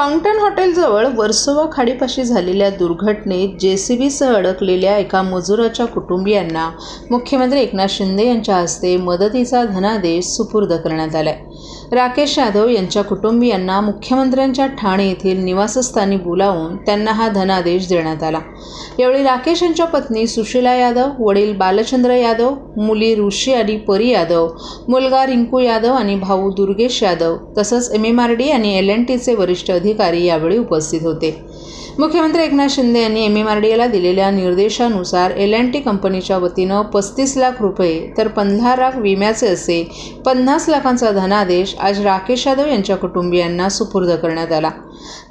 Fountain हॉटेलजवळ Versova खाडीपाशी झालेल्या दुर्घटनेत जे सी बीसह अडकलेल्या एका मजुराच्या कुटुंबियांना मुख्यमंत्री एकनाथ शिंदे यांच्या हस्ते मदतीचा धनादेश सुपूर्द करण्यात आलाय. राकेश यादव यांच्या कुटुंबियांना मुख्यमंत्र्यांच्या ठाणे येथील निवासस्थानी बोलावून त्यांना हा धनादेश देण्यात आला. यावेळी राकेश यांच्या पत्नी सुशीला यादव वडील बालचंद्र यादव मुली ऋषी आणि परी यादव मुलगा रिंकू यादव आणि भाऊ दुर्गेश यादव तसंच एम एम आर डी आणि एल एन टीचे वरिष्ठ अधिकारी अधिकारी यावेळी उपस्थित होते. मुख्यमंत्री एकनाथ शिंदे यांनी एम एम आर डी एला दिलेल्या निर्देशानुसार एल अँड टी कंपनीच्या वतीनं पस्तीस लाख रुपये तर पंधरा लाख विम्याचे असे पन्नास लाखांचा धनादेश आज राकेश यादव यांच्या कुटुंबियांना सुपूर्द करण्यात आला.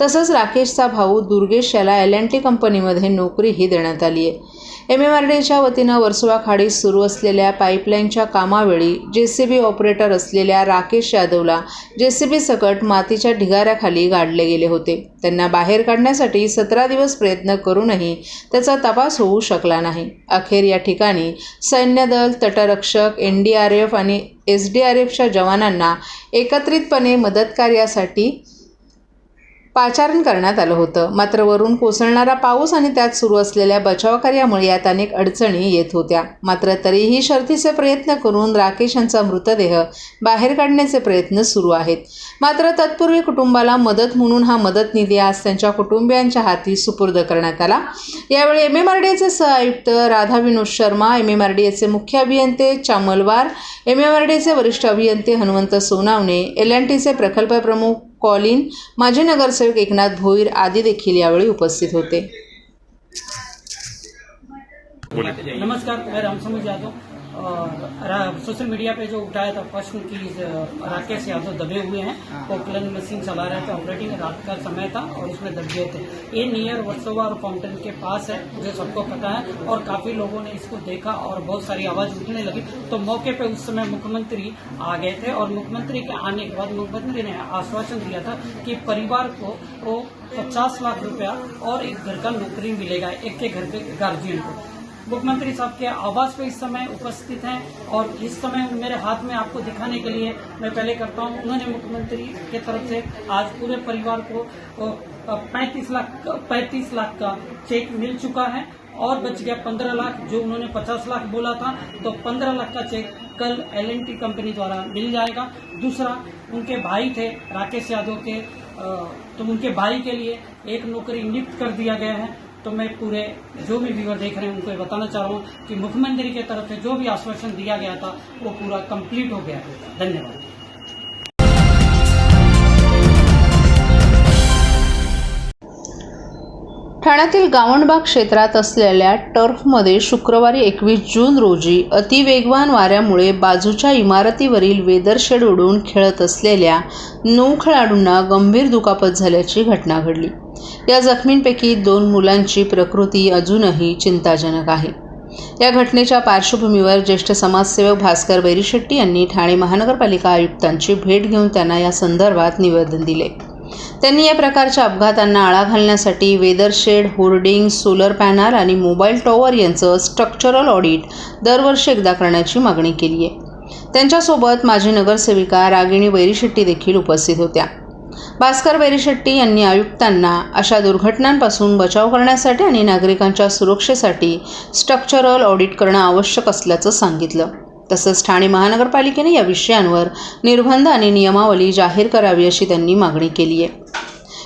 तसंच राकेशचा भाऊ दुर्गेश याला एल अँड टी कंपनीमध्ये नोकरीही देण्यात आली आहे. एम एम आर डीच्या वतीनं वर्सोवा खाडीत सुरू असलेल्या पाईपलाईनच्या कामावेळी जे सी बी ऑपरेटर असलेल्या राकेश यादवला जे सी बी सकट मातीच्या ढिगाऱ्याखाली गाडले गेले होते. त्यांना बाहेर काढण्यासाठी सतरा दिवस प्रयत्न करूनही त्याचा तपास होऊ शकला नाही. अखेर या ठिकाणी सैन्यदल तटरक्षक एन डी आर एफ आणि एस डी आर एफच्या जवानांना एकत्रितपणे मदतकार्यासाठी पाचारण करण्यात आलं होतं. मात्र वरून कोसळणारा पाऊस आणि त्यात सुरू असलेल्या बचावकार्यामुळे यात अनेक अडचणी येत होत्या. मात्र तरीही शर्थीचे प्रयत्न करून राकेश यांचा मृतदेह बाहेर काढण्याचे प्रयत्न सुरू आहेत. मात्र तत्पूर्वी कुटुंबाला मदत म्हणून हा मदत निधी आज त्यांच्या कुटुंबियांच्या हाती सुपूर्द करण्यात आला. यावेळी एम एम आर डी एचे सहआयुक्त Radha Vinod Sharma M M R D एचे मुख्य अभियंते Chamalwar M M R D एचे वरिष्ठ अभियंते हनुमंत सोनावणे एल एन टीचे प्रकल्प प्रमुख कॉलिन माजी नगरसेवक एकनाथ भोईर आदी देखील यावेळी उपस्थित होते. नमस्कार मैं रामसमज यादव और सोशल मीडिया पे जो उठाया था प्रश्न की राकेश यादव दबे हुए हैं। वो प्लेन मशीन चला रहे थे ऑपरेटिंग रात का समय था और उसमें दब गए थे। ये नियर वर्सोवा और फाउंटेन के पास है मुझे सबको पता है और काफ़ी लोगों ने इसको देखा और बहुत सारी आवाज़ उठने लगी। तो मौके पर उस समय मुख्यमंत्री आ गए थे और मुख्यमंत्री के आने के बाद मुख्यमंत्री ने आश्वासन दिया था कि परिवार को वो पचास लाख रुपया और एक घर का नौकरी मिलेगा एक के घर के गार्जियन को। मुख्यमंत्री साहब के आवास पे इस समय उपस्थित हैं और इस समय मेरे हाथ में आपको दिखाने के लिए मैं पहले करता हूँ। उन्होंने मुख्यमंत्री के तरफ़ से आज पूरे परिवार को पैंतीस लाख पैंतीस लाख का चेक मिल चुका है और बच गया पंद्रह लाख, जो उन्होंने पचास लाख बोला था तो पंद्रह लाख का चेक कल एलएनटी कंपनी द्वारा मिल जाएगा। दूसरा, उनके भाई थे राकेश यादव के तो उनके भाई के लिए एक नौकरी नियुक्त कर दिया गया है। तो मैं पूरे जो भी व्यूअर देख रहे हैं उनको ये बताना चाह रहा हूँ कि मुख्यमंत्री की तरफ से जो भी आश्वासन दिया गया था वो पूरा कंप्लीट हो गया है। धन्यवाद। ठाण्यातील गावणबाग क्षेत्रात असलेल्या टर्फमध्ये शुक्रवारी एकवीस जून रोजी अतिवेगवान वाऱ्यामुळे बाजूच्या इमारतीवरील वेदरशेड उडून खेळत असलेल्या नऊ खेळाडूंना गंभीर दुखापत झाल्याची घटना घडली. या जखमींपैकी दोन मुलांची प्रकृती अजूनही चिंताजनक आहे. या घटनेच्या पार्श्वभूमीवर ज्येष्ठ समाजसेवक भास्कर बैरीशेट्टी यांनी ठाणे महानगरपालिका आयुक्तांची भेट घेऊन त्यांना या संदर्भात निवेदन दिले. त्यांनी या प्रकारच्या अपघातांना आळा घालण्यासाठी वेदरशेड होर्डिंग सोलर पॅनल आणि मोबाईल टॉवर यांचं स्ट्रक्चरल ऑडिट दरवर्षी एकदा करण्याची मागणी केली आहे. त्यांच्यासोबत माजी नगरसेविका रागिणी वैरीशेट्टी देखील उपस्थित होत्या. भास्कर वैरीशेट्टी यांनी आयुक्तांना अशा दुर्घटनांपासून बचाव करण्यासाठी आणि नागरिकांच्या सुरक्षेसाठी स्ट्रक्चरल ऑडिट करणं आवश्यक असल्याचं सांगितलं. तसंच ठाणे महानगरपालिकेने या विषयांवर निर्बंध आणि नियमावली जाहीर करावी अशी त्यांनी मागणी केली आहे.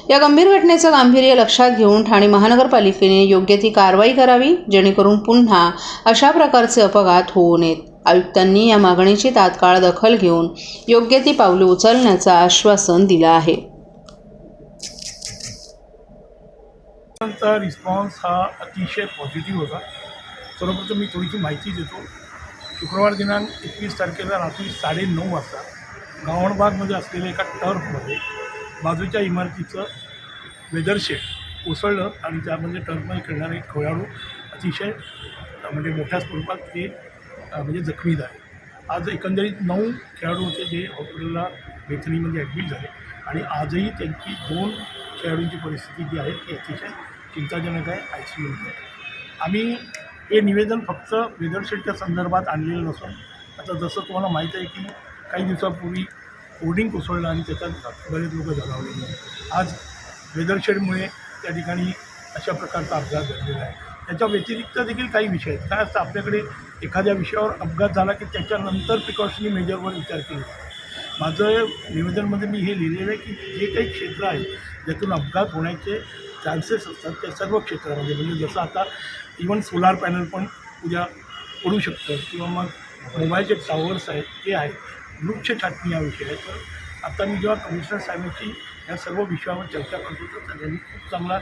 या गंभीर घटनेचं गांभीर्य लक्षात घेऊन ठाणे महानगरपालिकेने योग्य ती कारवाई करावी जेणेकरून पुन्हा अशा प्रकारचे अपघात होऊ नयेत. आयुक्तांनी या मागणीची तात्काळ दखल घेऊन योग्य ती पावले उचलण्याचं आश्वासन दिलं आहे. रिस्पॉन्स हा अतिशय पॉझिटिव्ह होता. सर्वप्रथम मी थोडीशी माहिती देतो. शुक्रवार दिनांक एकवीस तारखेला रात्री साडेनऊ वाजता गावणबागमध्ये असलेल्या एका टर्फमध्ये बाजूच्या इमारतीचं वेदरशेड कोसळलं आणि त्यामध्ये टर्फमध्ये खेळणारे खेळाडू अतिशय म्हणजे मोठ्या स्वरूपात ते म्हणजे जखमी झाले. आज एकंदरीत नऊ खेळाडू होते जे हॉस्पिटलला वेथनीमध्ये ॲडमिट झाले आणि आजही त्यांची दोन खेळाडूंची परिस्थिती जी आहे ती अतिशय चिंताजनक आहे आय सी यूमध्ये आम्ही हे निवेदन फक्त वेदरशेडच्या संदर्भात आणलेलं नसून आता जसं तुम्हाला माहीत आहे की काही दिवसापूर्वी होर्डिंग कोसळलं आणि त्याच्यात बरेच लोक जलावले आज वेदरशेडमुळे त्या ठिकाणी अशा प्रकारचा अपघात घडलेला आहे. त्याच्या व्यतिरिक्त देखील काही विषय आहेत. काय असतं आपल्याकडे एखाद्या विषयावर अपघात झाला की त्याच्यानंतर प्रिकॉशनी मेजरवर विचार केला. माझं निवेदनमध्ये मी हे लिहिलेलं आहे की जे काही क्षेत्र आहे ज्यातून अपघात होण्याचे चान्सेस असतात त्या सर्व क्षेत्रामध्ये. म्हणजे जसं आता इवन सोलार पॅनल पण उद्या पडू शकतं किंवा मग मोबाईलचे टावर्स आहेत ते आहेत वृक्ष छाटणी हा विषय आहे. तर आता मी जेव्हा कमिशनर साहेबांची या सर्व विषयावर चर्चा करत होतो तर त्यांनी खूप चांगला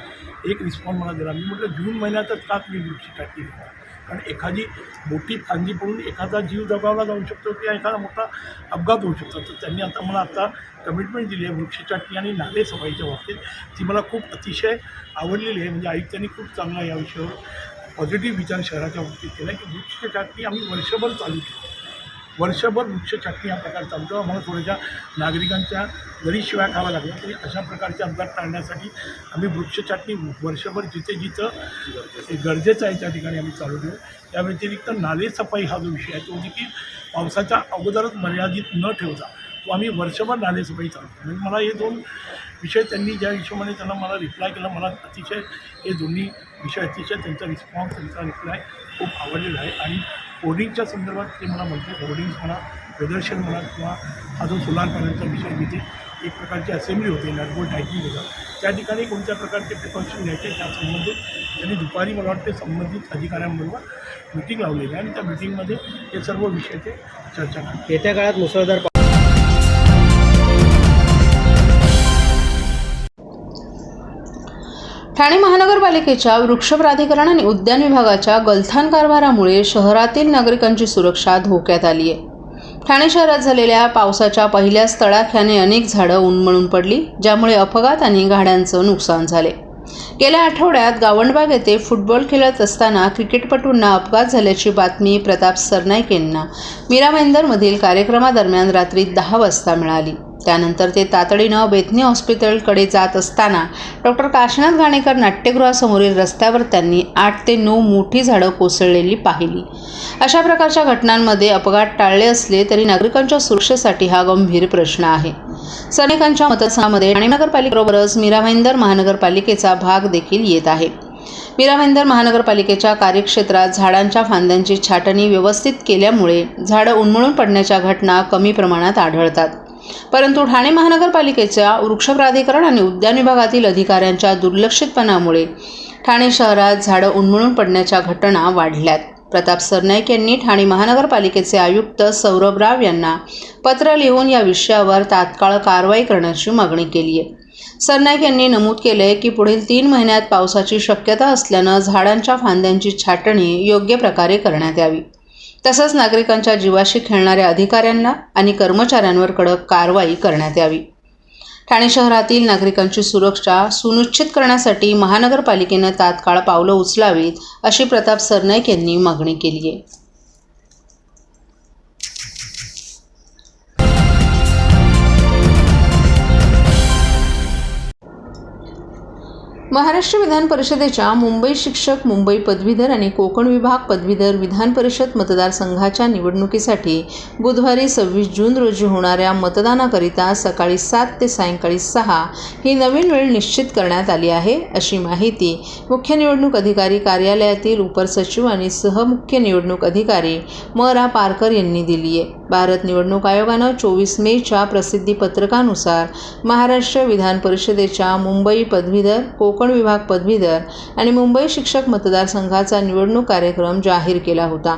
एक रिस्पॉन्स मला दिला. मी म्हटलं जून महिन्यातच का तुम्ही वृक्ष छाटणी घेणार कारण एखादी मोठी फांदी पडून एखादा जीव दबावला जाऊ शकतो किंवा एखादा मोठा अपघात होऊ शकतो. तर त्यांनी आता मला आता कमिटमेंट दिली आहे वृक्षछाटणी आणि नाले सफाईच्या बाबतीत. ती मला खूप अतिशय आवडलेली आहे. म्हणजे आयुक्तांनी खूप चांगला या विषयावर पॉझिटिव्ह विचार शहराच्या बाबतीत केला की वृक्षछाटणी आम्ही वर्षभर चालू केली वर्षभर वृक्ष छाटणी हा प्रकार चालतो आम्हाला थोड्याशा नागरिकांच्या जरी शिवाय खावा लागला. तरी अशा प्रकारचे अपघात टाळण्यासाठी आम्ही वृक्ष छाटणी वर्षभर जिथे जिथं गरजेचं आहे त्या ठिकाणी आम्ही चालू ठेवू. त्या व्यतिरिक्त नाले सफाई हा जो विषय आहे तो म्हणजे देखील पावसाच्या अगोदरच मर्यादित न ठेवता तो आम्ही वर्षभर नाले सफाई चालू म्हणजे मला हे दोन विषय त्यांनी ज्या हिशोबाने त्यांना मला रिप्लाय केला मला अतिशय हे दोन्ही विषय अतिशय त्यांचा रिस्पॉन्स त्यांचा रिप्लाय खूप आवडलेला आहे. आणि होर्डिंगच्या संदर्भात ते मला म्हणते होर्डिंग्स म्हणा प्रदर्शन म्हणा किंवा हा जो सोलार पॅनलचा विषय जिथे एक प्रकारची असेंब्ली होते नटबोल्ट टायपिंग होतं त्या ठिकाणी कोणत्या प्रकारचे प्रिकॉशन घ्यायचे त्या संबंधित त्यांनी दुपारी मला वाटते संबंधित अधिकाऱ्यांबरोबर मिटिंग लावलेली आहे आणि त्या मिटिंगमध्ये हे सर्व विषयाचे चर्चा येत्या काळात मुसळधार ठाणे महानगरपालिकेच्या वृक्ष प्राधिकरण आणि उद्यान विभागाच्या गलथान कारभारामुळे शहरातील नागरिकांची सुरक्षा धोक्यात आली आहे. ठाणे शहरात झालेल्या पावसाच्या पहिल्याच तडाख्याने अनेक झाडं उन्मळून पडली ज्यामुळे अपघात आणि गाड्यांचं नुकसान झाले. गेल्या आठवड्यात गावंडबाग येथे फुटबॉल खेळत असताना क्रिकेटपटूंना अपघात झाल्याची बातमी प्रताप सरनाईक यांना मीरा भाईंदरमधील कार्यक्रमादरम्यान रात्री दहा वाजता मिळाली. त्यानंतर ते तातडीनं बेथनी हॉस्पिटलकडे जात असताना डॉक्टर काशीनाथ घाणेकर नाट्यगृहासमोरील रस्त्यावर त्यांनी आठ ते नऊ मोठी झाडं कोसळलेली पाहिली. अशा प्रकारच्या घटनांमध्ये अपघात टाळले असले तरी नागरिकांच्या सुरक्षेसाठी हा गंभीर प्रश्न आहे. सैनिकांच्या मतदारसंघामध्ये ठाणे नगरपालिकेबरोबरच मीरा भाईंदर महानगरपालिकेचा भाग देखील येत आहे. मीरा भाईंदर महानगरपालिकेच्या कार्यक्षेत्रात झाडांच्या फांद्यांची छाटणी व्यवस्थित केल्यामुळे झाडं उन्मळून पडण्याच्या घटना कमी प्रमाणात आढळतात. परंतु ठाणे महानगरपालिकेच्या वृक्ष प्राधिकरण आणि उद्यान विभागातील अधिकाऱ्यांच्या दुर्लक्षितपणामुळे ठाणे शहरात झाडं उन्मळून पडण्याच्या घटना वाढल्यात. प्रताप सरनाईक यांनी ठाणे महानगरपालिकेचे आयुक्त सौरभ राव यांना पत्र लिहून या विषयावर तात्काळ कारवाई करण्याची मागणी केली आहे. सरनाईक यांनी नमूद केले की पुढील तीन महिन्यात पावसाची शक्यता असल्यानं झाडांच्या फांद्यांची छाटणी योग्य प्रकारे करण्यात यावी. तसंच नागरिकांच्या जीवाशी खेळणाऱ्या अधिकाऱ्यांना आणि कर्मचाऱ्यांवर कडक कारवाई करण्यात यावी. ठाणे शहरातील नागरिकांची सुरक्षा सुनिश्चित करण्यासाठी महानगरपालिकेनं तात्काळ पावलं उचलावीत अशी प्रताप सरनाईक यांनी मागणी केली आहे महाराष्ट्र विधान परिषदेच्या मुंबई शिक्षक मुंबई पदवीधर आणि कोकण विभाग पदवीधर विधान परिषद मतदारसंघाच्या निवडणुकीसाठी बुधवारी सव्वीस जून रोजी होणाऱ्या मतदानाकरिता सकाळी सात ते सायंकाळी सहा ही नवीन वेळ निश्चित करण्यात आली आहे अशी माहिती मुख्य निवडणूक अधिकारी कार्यालयातील उपसचिव आणि सहमुख्य निवडणूक अधिकारी म रा पारकर यांनी दिली आहे. भारत निवडणूक आयोगानं चोवीस मेच्या प्रसिद्धी पत्रकानुसार महाराष्ट्र विधान परिषदेच्या मुंबई पदवीधर कोकण विभाग पदवीधर आणि मुंबई शिक्षक मतदारसंघाचा निवडणूक कार्यक्रम जाहीर केला होता.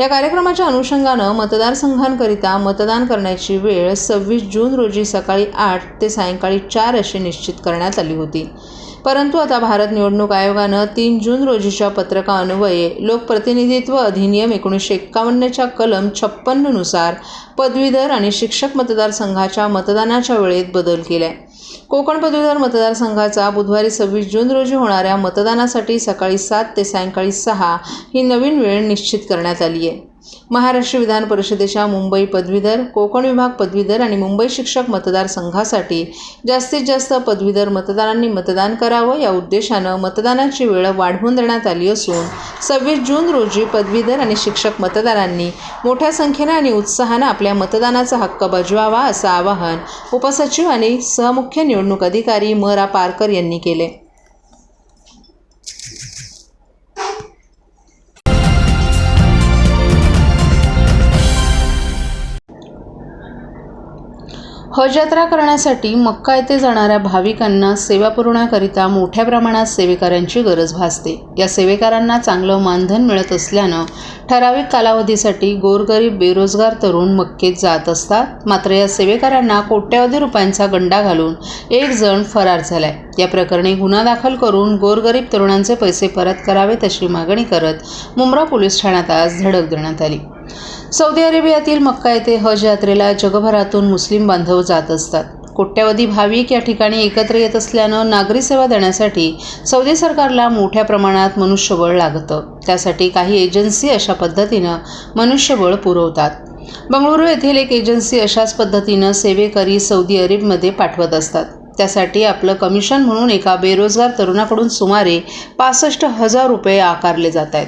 या कार्यक्रमाच्या अनुषंगानं मतदारसंघांकरिता मतदान करण्याची वेळ सव्वीस जून रोजी सकाळी आठ ते सायंकाळी चार अशी निश्चित करण्यात आली होती. परंतु आता भारत निवडणूक आयोगानं तीन जून रोजीच्या पत्रकाअन्वये लोकप्रतिनिधित्व अधिनियम एकोणीसशे एक्कावन्नच्या कलम छप्पन्ननुसार पदवीधर आणि शिक्षक मतदारसंघाच्या मतदानाच्या वेळेत बदल केलाय. कोकण पदवीधर मतदारसंघाचा बुधवारी सव्वीस जून रोजी होणाऱ्या मतदानासाठी सकाळी सात ते सायंकाळी सहा ही नवीन वेळ निश्चित करण्यात आली आहे महाराष्ट्र विधान परिषदेच्या मुंबई पदवीधर कोकण विभाग पदवीधर आणि मुंबई शिक्षक मतदारसंघासाठी जास्तीत जास्त पदवीधर मतदारांनी मतदान करावं या उद्देशानं मतदानाची वेळ वाढवून देण्यात आली असून सव्वीस जून रोजी पदवीधर आणि शिक्षक मतदारांनी मोठ्या संख्येनं आणि उत्साहानं आपल्या मतदानाचा हक्क बजवावा असं आवाहन उपसचिव आणि सहमुख्य निवडणूक अधिकारी म रा पारकर यांनी केले. हज यात्रा करण्यासाठी मक्का येथे जाणाऱ्या भाविकांना सेवा पुरवण्याकरिता मोठ्या प्रमाणात सेवेकऱ्यांची गरज भासते. या सेवेकरांना चांगलं मानधन मिळत असल्यानं ठराविक कालावधीसाठी गोरगरीब बेरोजगार तरुण मक्केत जात असतात. मात्र या सेवेकरांना कोट्यवधी रुपयांचा गंडा घालून एक जण फरार झालाय. या प्रकरणी गुन्हा दाखल करून गोरगरीब तरुणांचे पैसे परत करावेत अशी मागणी करत मुंब्रा पोलीस ठाण्यात आज धडक देण्यात आली. सौदी अरेबियातील मक्का येथे हज यात्रेला जगभरातून मुस्लिम बांधव जात असतात. कोट्यवधी भाविक या ठिकाणी एकत्र येत असल्यानं नागरी सेवा देण्यासाठी सौदी सरकारला मोठ्या प्रमाणात मनुष्यबळ लागतं. त्यासाठी काही एजन्सी अशा पद्धतीनं मनुष्यबळ पुरवतात. बंगळुरू येथील एक एजन्सी अशाच पद्धतीनं सेवेकरी सौदी अरेबमध्ये पाठवत असतात. त्यासाठी आपलं कमिशन म्हणून एका बेरोजगार तरुणाकडून सुमारे पासष्ट हजार रुपये आकारले जात आहेत.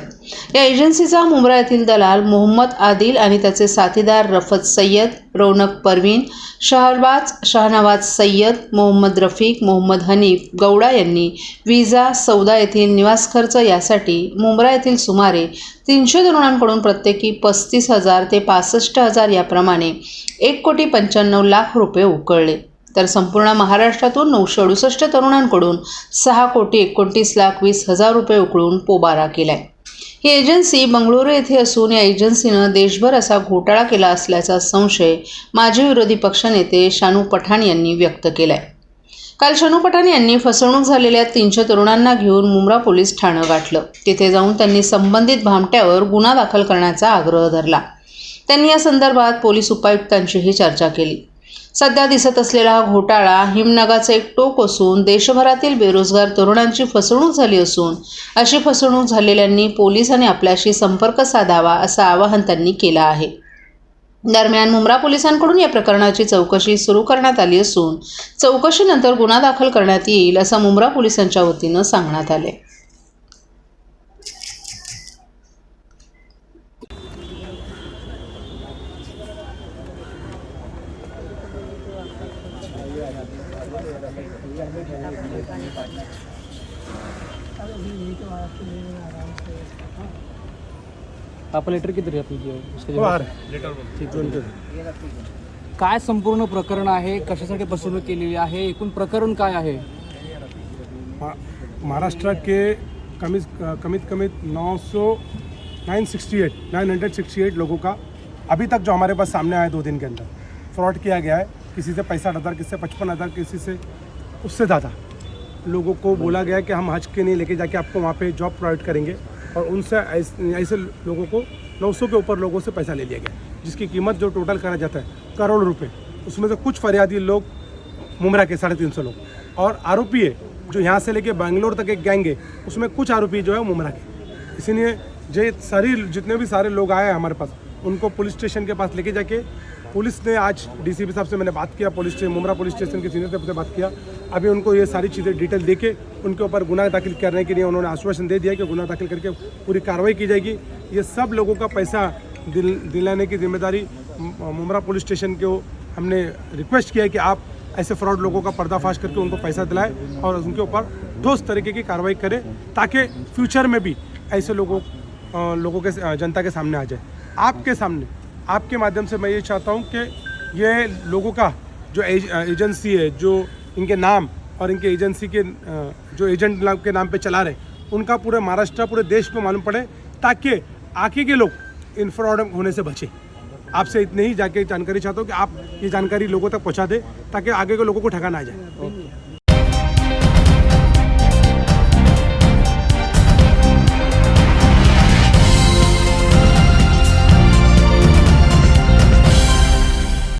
या एजन्सीचा मुंब्रा येथील दलाल मोहम्मद आदिल आणि त्याचे साथीदार रफत सय्यद रौनक परवीन शहरबाज शहनवाज सय्यद मोहम्मद रफीक मोहम्मद हनीफ गौडा यांनी विजा सौदा येथील निवास खर्च यासाठी मुंब्रा येथील सुमारे तीनशे तरुणांकडून प्रत्येकी पस्तीस हजार ते पासष्ट हजार याप्रमाणे एक कोटी पंच्याण्णव लाख रुपये उकळले. तर संपूर्ण महाराष्ट्रातून नऊशे अडुसष्ट तरुणांकडून सहा कोटी एकोणतीस लाख वीस हजार रुपये उकळून पोबारा केलाय. ही एजन्सी बंगळुरू येथे असून या एजन्सीनं देशभर असा घोटाळा केला असल्याचा संशय माजी विरोधी पक्षनेते शानू पठाण यांनी व्यक्त केलाय. काल शानू पठाण यांनी फसवणूक झालेल्या तीनशे तरुणांना घेऊन मुंब्रा पोलीस ठाणं गाठलं. तिथे जाऊन त्यांनी संबंधित भामट्यावर गुन्हा दाखल करण्याचा आग्रह धरला. त्यांनी या संदर्भात पोलीस उपायुक्तांशीही चर्चा केली. सध्या दिसत असलेला हा घोटाळा हिमनगाचं एक टोक असून देशभरातील बेरोजगार तरुणांची फसवणूक झाली असून अशी फसवणूक झालेल्यांनी पोलिसांनी आपल्याशी संपर्क साधावा असं आवाहन त्यांनी केलं आहे. दरम्यान मुंब्रा पोलिसांकडून या प्रकरणाची चौकशी सुरू करण्यात आली असून चौकशीनंतर गुन्हा दाखल करण्यात येईल असं मुंब्रा पोलिसांच्या वतीनं सांगण्यात आले आपलं लेटर किती आपली जी? आहे? उसके हो. रहा है काय संपूर्ण प्रकरण आहे? कशासाठी फसवणूक केलेली आहे? एकूण प्रकरण काय आहे? मा- महाराष्ट्र के कमीत कमीत कमीत 900 968 968 लोगों का अभी तक जो हमारे पास सामने आया दो दिन के अंदर. फ्रॉड किया गया है. किसी से पैंसठ हज़ार किसी से पचपन हज़ार किसी से उससे ज़्यादा लोगों को बोला गया कि हम हज के नहीं लेके जाके आपको वहाँ पे जॉब प्रोवाइड करेंगे. और उनसे ऐसे लोगों को 900 के ऊपर लोगों से पैसा ले लिया गया, जिसकी कीमत जो टोटल करा जाता है, करोड़ रुपए। उसमें से कुछ फरियादी लोग मुमरा के साढ़े तीन सौ लोग। और आरोपी है, जो यहाँ से लेके बेंगलोर तक एक गैंग है, उसमें कुछ आरोपी जो है मुमरा के इसीलिए जो सारी, जितने भी सारे लोग आए हैं हमारे पास, उनको पुलिस स्टेशन के पास लेके जाके पुलिस ने आज डीसीपी साहब से मैंने बात KIA, police station Mumbra police station के सीनियर से बात किया। अभी उनको ये सारी चीज़ें डिटेल दे के उनके ऊपर गुनाह दाखिल करने के लिए उन्होंने आश्वासन दे दिया कि गुनाह दाखिल करके पूरी कार्रवाई की जाएगी। ये सब लोगों का पैसा दिल, दिलाने की ज़िम्मेदारी मुमरा पुलिस स्टेशन को हमने रिक्वेस्ट किया कि आप ऐसे फ्रॉड लोगों का पर्दाफाश करके उनको पैसा दिलाएँ और उनके ऊपर ठोस तरीके की कार्रवाई करें ताकि फ्यूचर में भी ऐसे लोगों लोगों के जनता के सामने आ जाए। आपके सामने आपके माध्यम से मैं ये चाहता हूँ कि ये लोगों का जो एज, एजेंसी है जो इनके नाम और इनके एजेंसी के जो एजेंट नाम के नाम पे चला रहे उनका पूरे महाराष्ट्र पूरे देश में मालूम पड़े ताकि आगे के लोग इन फ्रॉड होने से बचें। आपसे इतने ही जाके जानकारी चाहता हूँ कि आप ये जानकारी लोगों तक पहुँचा दें ताकि आगे के लोगों को ठगाना आ जाए।